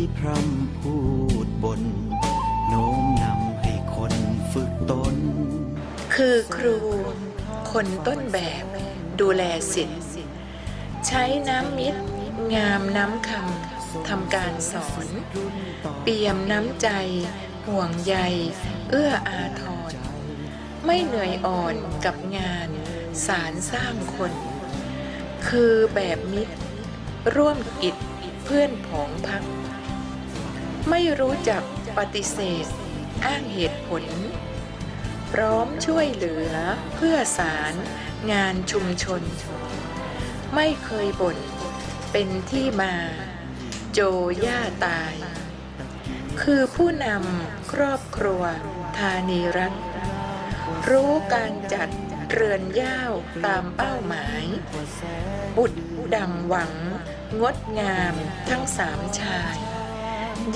ที่พร่ำพูดบน โน้มนำให้คนฝึกตน คือครู คนต้นแบบดูแลสิทธิ์ใช้น้ำมิตรงามน้ำคำทำการสอน เปี่ยมน้ำใจ ห่วงใย เอื้ออาทร ไม่เหนื่อยอ่อนกับงานสารสร้างคน คือแบบมิตร ร่วมกิจเพื่อนผองพัก ไม่รู้จักปฏิเสธ อ้างเหตุผล พร้อมช่วยเหลือเพื่อสารงานชุมชน ไม่เคยบ่นเป็นที่มา โจย่าตาย คือผู้นำครอบครัวธานีรัฐ รู้การจัดเรือนย่าวตามเป้าหมาย บุตรดังหวัง งดงามทั้งสามชาย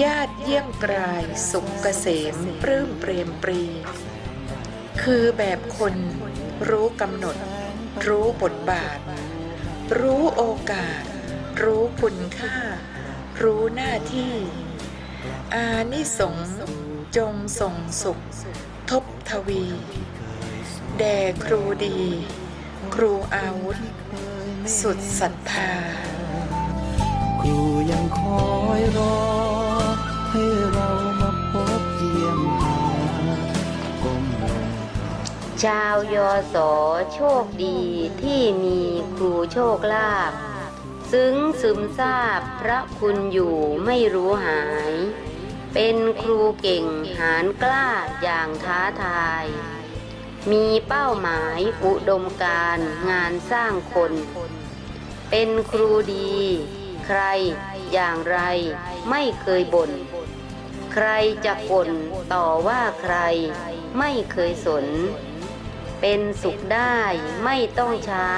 ญาติเยี่ยมกลายสุขเกษมปลื้มเปรมปรี คือแบบคนรู้กำหนด รู้บทบาท รู้โอกาส รู้คุณค่า รู้หน้าที่ อานิสงส์จงส่งสุข ทบทวี แด่ครูดี ครูอาวุธ สุดศรัทธาครูยังคอยรอ ให้เรามาพบเยี่ยมหาก้มลงชาวยอสอโชคดีที่มีครูโชคลาภซึ้งซึมซาบพระคุณอยู่ไม่รู้หาย เป็นครูเก่งหารกล้าอย่างท้าทาย มีเป้าหมายอุดมการงานสร้างคน เป็นครูดี ใครอย่างไรไม่เคยบ่น ใครจะก่นต่อว่าใคร ไม่เคยสน เป็นสุขได้ไม่ต้องใช้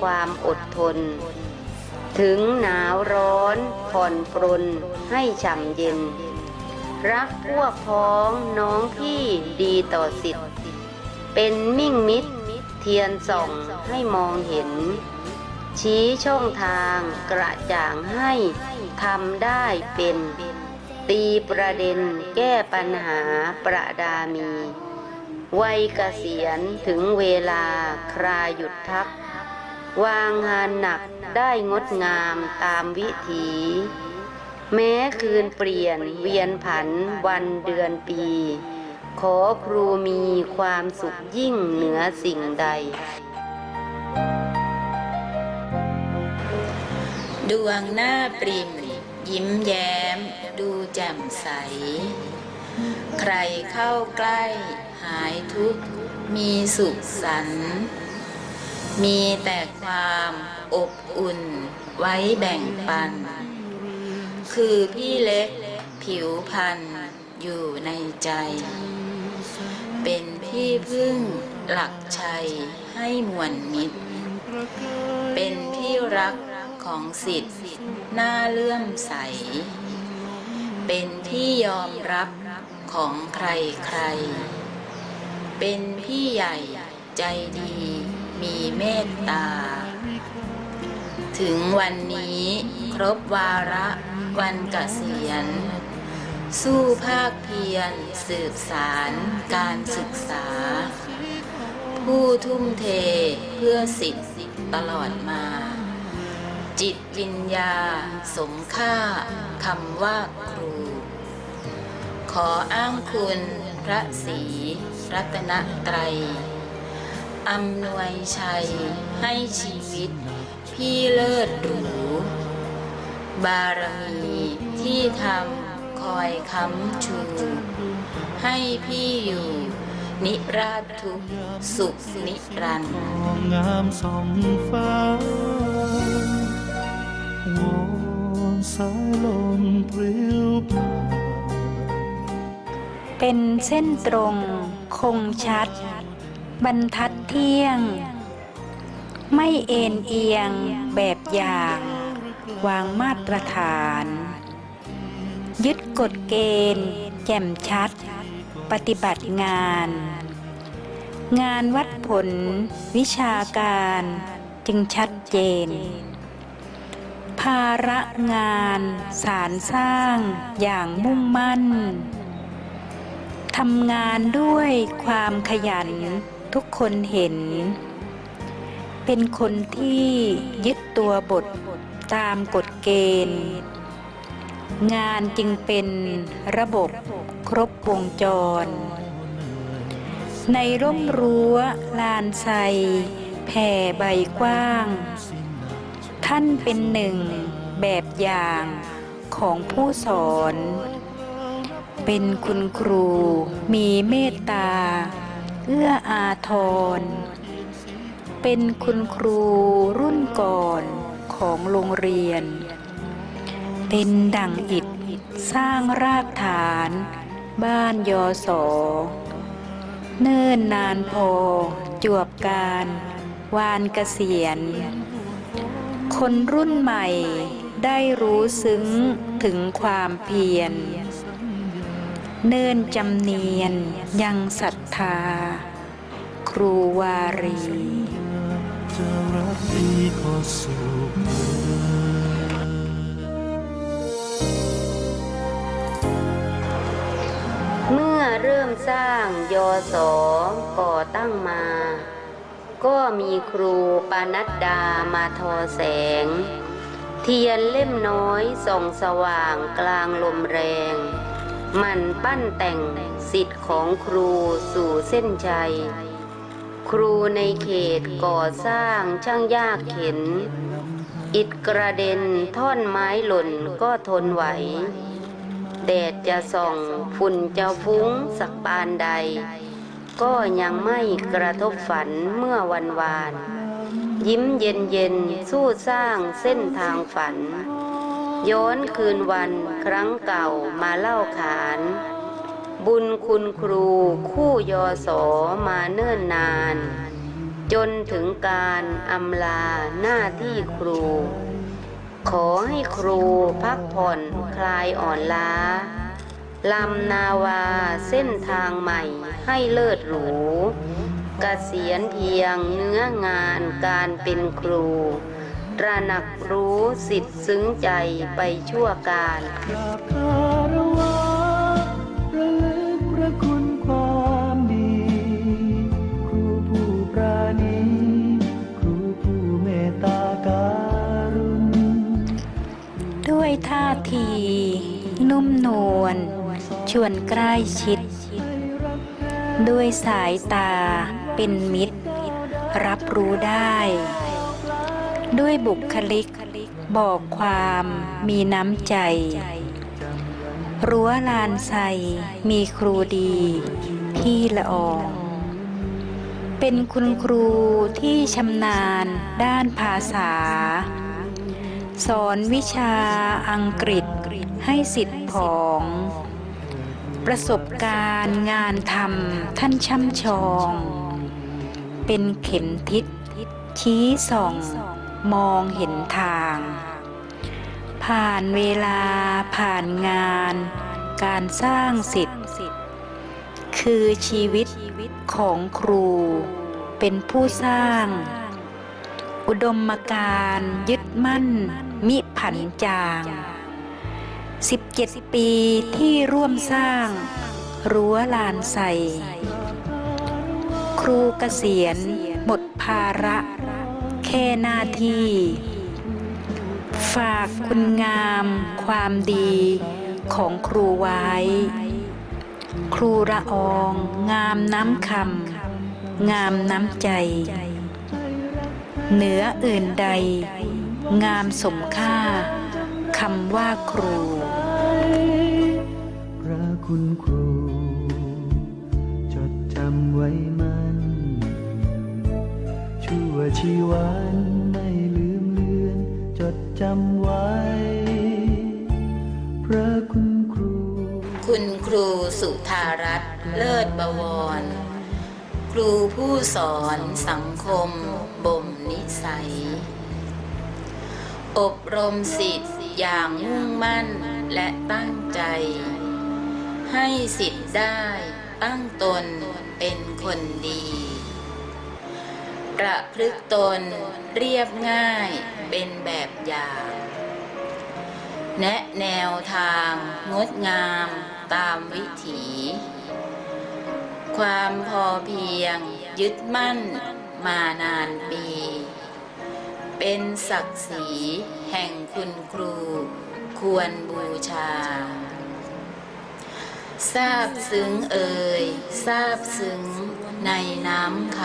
ความอดทน ถึงหนาวร้อนผ่อนปรนให้ฉ่ำเย็น รักพวกพ้องน้องพี่ดีต่อสิทธิ์ เป็นมิ่งมิตรเทียนส่องให้มองเห็น ชี้ช่องทางกระจ่างให้ทำได้เป็น ตีประเด็นแก้ปัญหาประดามี วัยเกษียณถึงเวลาคราหยุดทัก วางงานหนักได้งดงามตามวิถี แม้คืนเปลี่ยนเวียนผันวันเดือนปี ขอครูมีความสุขยิ่งเหนือสิ่งใด ดวงหน้าปริม ยิ้มแย้ม ดูแจ่มใส ใครเข้าใกล้หายทุกข์มีสุขสันต์มีแต่ความอบอุ่นไว้แบ่งปัน คือพี่เล็กผิวพันอยู่ในใจ เป็นพี่พึ่งหลักชัยให้มวลมิตร เป็นที่รัก ของสิทธิ์หน้าเลื่อมใส เป็นที่ยอมรับของใครใคร เป็นพี่ใหญ่ใจดีมีเมตตา ถึงวันนี้ครบวาระวันเกษียณ สู้ภาคเพียรสืบสารการศึกษา ผู้ทุ่มเทเพื่อสิทธิ์ตลอดมา จิตวิญญา สมค่าคำว่าครู ขออ้างคุณพระศรีรัตนตรัยอำนวยชัยให้ชีวิต พี่เลิศหรู บารมีที่ทำคอยค้ำชู ให้พี่อยู่ นิราชทุกสุขนิรันดร์งามสองฟ้า สายลมปลิวผ่านเป็นเส้นตรงคงชัด บรรทัดเที่ยง ไม่เอ็นเอียงแบบอย่าง วางมาตรฐาน ยึดกฎเกณฑ์ แจ่มชัด ปฏิบัติงาน งานวัดผลวิชาการจึงชัดเจน ภาระงานสารสร้างอย่างมุ่งมั่น ทำงานด้วยความขยันทุกคนเห็น เป็นคนที่ยึดตัวบทตามกฎเกณฑ์ งานจึงเป็นระบบครบวงจร ในร่มรั้วลานไทรแผ่ใบกว้าง ท่านเป็นหนึ่งแบบอย่างของผู้สอน เป็นคุณครูมีเมตตา เอื้ออาทร เป็นคุณครูรุ่นก่อนของโรงเรียน เป็นดั่งอิฐสร้างรากฐานบ้านยอสอเนิ่นนานพอจวบการ วานเกษียณ คนรุ่นใหม่ได้รู้ซึ้งถึงความเพียร เนิ่นจำเนียนยังศรัทธา ครูวารีจะรักดีก็สุขเมื่อเริ่มสร้างยอสอก่อตั้งมา ก็มีครูปานัดดามาทอแสง เทียนเล่มน้อยส่องสว่างกลางลมแรง มันปั้นแต่งสิทธิ์ของครูสู่เส้นชัย ครูในเขตก่อสร้างช่างยากเข็น อิดกระเด็นท่อนไม้หล่นก็ทนไหวแดดจะส่องฝุ่นจะฟุ้งสักปานใด ก็ยังไม่กระทบฝันเมื่อวันวาน ยิ้มเย็นเย็นสู้สร้างเส้นทางฝัน ย้อนคืนวันครั้งเก่ามาเล่าขาน บุญคุณครูคู่ยอสอมาเนิ่นนาน จนถึงการอำลาหน้าที่ครู ขอให้ครูพักผ่อนคลายอ่อนล้า ลำนาวาเส้นทางใหม่ให้เลิศหรูกเกษียณเพียงเนื้องานการเป็นครูตระหนักรู้สิทธิ์ซึ้งใจไปชั่วการด้วยท่าที นุ่มนวล ชวนใกล้ชิด ด้วยสายตาเป็นมิตร รับรู้ได้ ด้วยบุคลิก บอกความมีน้ำใจ รั้วลานไซมีครูดีที่ละอองเป็นคุณครูที่ชำนาญด้านภาษา สอนวิชาอังกฤษให้สิทธิ์ผอง ประสบการณ์งานทำท่านช่ำชอง เป็นเข็มทิศชี้ส่อง มองเห็นทาง ผ่านเวลาผ่านงาน การสร้างสิทธิ์ คือชีวิตของครูเป็นผู้สร้าง อุดมการยึดมั่นมิผันจาง 17 ปีที่ร่วมสร้าง รั้วลานใส ครูเกษียณหมดภาระ แค่หน้าที่ ฝากคุณงามความดีของครูไว้ ครูละอองงามน้ำคำงามน้ำใจ เหนืออื่นใด งามสมค่า คำว่าครู พระคุณครูำไว้มันชั่วชีวันไม่ลืมเลือน จดจำไว้ พระคุณครู คุณครูสุธารัตน์เลิศบวร ครูผู้สอนสังคมบ่มนิสัย อบรมสิทธิ์อย่างมุ่งมั่นและตั้งใจ ให้สิทธิ์ได้ตั้งตนเป็นคนดี ประพฤติตนเรียบง่ายเป็นแบบอย่าง แนะแนวทางงดงามตามวิถี ความพอเพียงยึดมั่นมานานปี เป็นศักดิ์ศรีแห่งคุณครู ควรบูชา ทราบซึ้งเอ่ยทราบซึ้งในน้ำค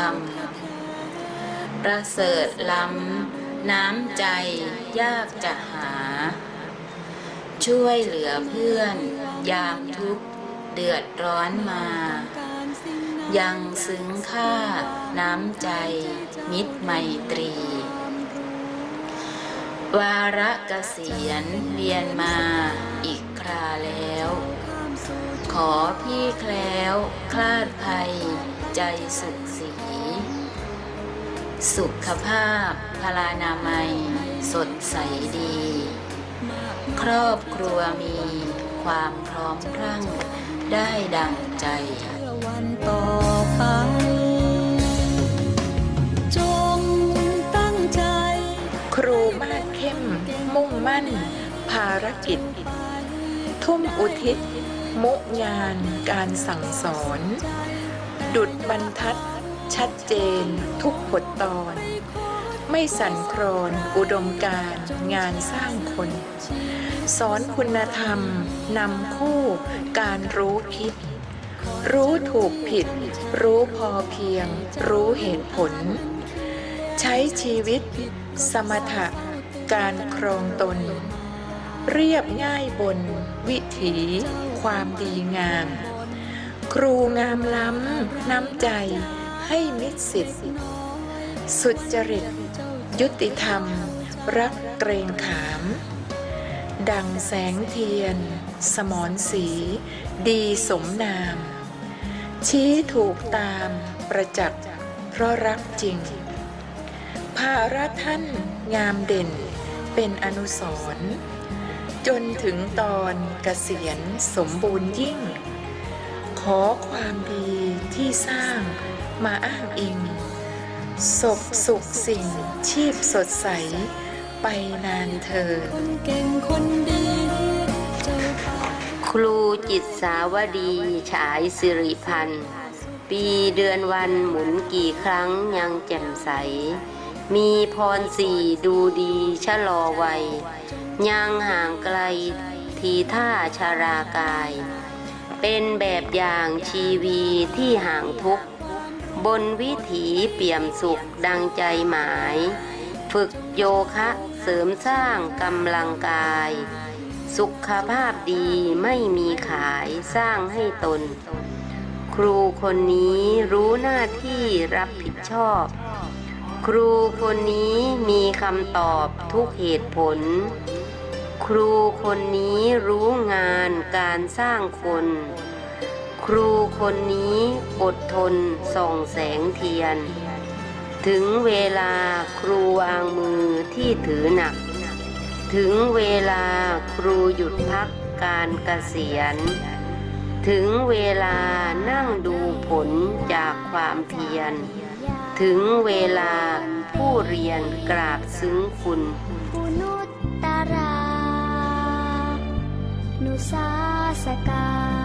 ำ ประเสริฐล้ำน้ำใจยากจะหา ช่วยเหลือเพื่อน ยามทุกข์เดือดร้อนมา ยังซึ้งค่าน้ำใจมิตรไมตรี วาระเกษียณเวียนมาอีกคราแล้ว ขอพี่แคล้วคลาดภัย ใจสุขสี สุขภาพพลานามัย สดใสดี ครอบครัวมีความพร้อมพรั่งได้ดังใจวันต่อไปารกิจ ทุ่มอุทิศ มุงานการสั่งสอน ดุดบรรทัด ชัดเจน ทุกบทตอน ไม่สั่นครอนอุดมการงานสร้างคน สอนคุณธรรม นำคู่การรู้คิด รู้ถูกผิด รู้พอเพียง รู้เหตุผล ใช้ชีวิต สมถะการครองตน เรียบง่ายบน วิถีความดีงาม ครูงามล้ำน้ำใจให้มิตรสิทธิ์สุจริต ยุติธรรม รักเกรงขาม ดังแสงเทียน สมอนสี ดีสมนาม ชี้ถูกตามประจักษ์เพราะรักจริง ภาระท่านงามเด่นเป็นอนุสรณ์ จนถึงตอนเกษียณสมบูรณ์ยิ่ง ขอความดีที่สร้างมาอ้างอิงศพสุขสิ่งชีพสดใส ไปนานเถิดคนเก่งคนดีครูจิตสาวดีฉายสิริพันธ์ ปีเดือนวันหมุนกี่ครั้งยังแจ่มใส มีพรสี่ดูดีชะลอวัย ยังห่างไกลทีท่าชารากาย เป็นแบบอย่างชีวีที่ห่างทุก บนวิถีเปี่ยมสุขดังใจหมาย ฝึกโยคะเสริมสร้างกำลังกาย สุขภาพดีไม่มีขายสร้างให้ตน ครูคนนี้รู้หน้าที่รับผิดชอบ ครูคนนี้มีคำตอบทุกเหตุผล ครูคนนี้รู้งานการสร้างคน ครูคนนี้อดทนส่องแสงเทียน ถึงเวลาครูวางมือที่ถือหนัก ถึงเวลาครูหยุดพักการเกษียณ ถึงเวลานั่งดูผลจากความเพียร ถึงเวลาผู้เรียนกราบซึ้งคุณปุนุตตรา นุสาสกา